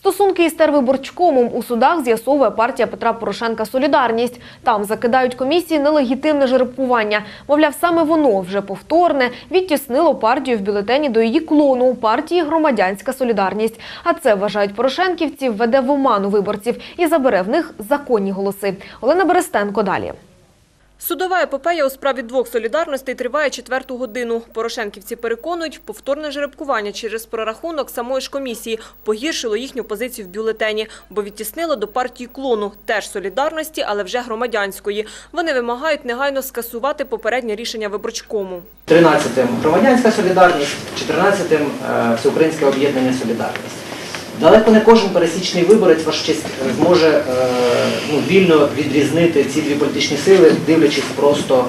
Стосунки із тервиборчкомом у судах з'ясовує партія Петра Порошенка Солідарність. Там закидають комісії нелегітимне жеребкування. Мовляв, саме воно вже повторне відтіснило партію в бюлетені до її клону партії Громадянська Солідарність. А це вважають порошенківці введе в оману виборців і забере в них законні голоси. Олена Берестенко далі. Судова епопея у справі двох солідарностей триває четверту годину. Порошенківці переконують, повторне жеребкування через прорахунок самої ж комісії погіршило їхню позицію в бюлетені, бо відтіснило до партії клону, теж солідарності, але вже громадянської. Вони вимагають негайно скасувати попереднє рішення виборчкому. 13-м громадянська солідарність, 14-м е, всеукраїнське об'єднання солідарність. Далеко не кожен пересічний виборець ваш честь е, зможе е, ну, вільно відрізнити ці дві політичні сили, дивлячись просто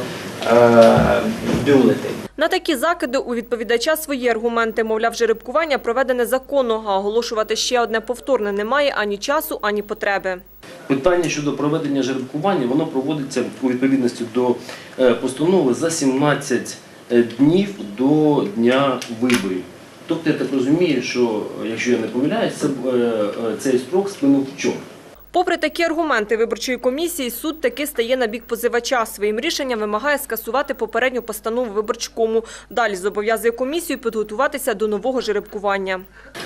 е, бюлетень. На такі закиди у відповідача свої аргументи. Мовляв, жеребкування проведене законно, а оголошувати ще одне повторне немає ані часу, ані потреби. Питання щодо проведення жеребкування, воно проводиться у відповідності до е, постанови за 17 днів до дня виборів. Тобто я так розумію, що е, якщо я не помиляюсь, це, е, е, цей строк спинув вчора. Попри такі аргументи виборчої комісії, суд таки стає на бік позивача. Своїм рішенням вимагає скасувати попередню постанову виборчкому. Далі зобов'язує комісію підготуватися до нового жеребкування.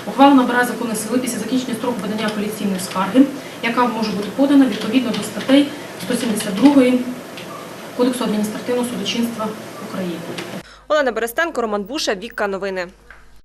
Ухвала набирає законної сили після закінчення строку подання апеляційної скарги, яка може бути подана відповідно до статей 172 Кодексу адміністративного судочинства України. Олена Берестенко, Роман Буша, Вікка Новини.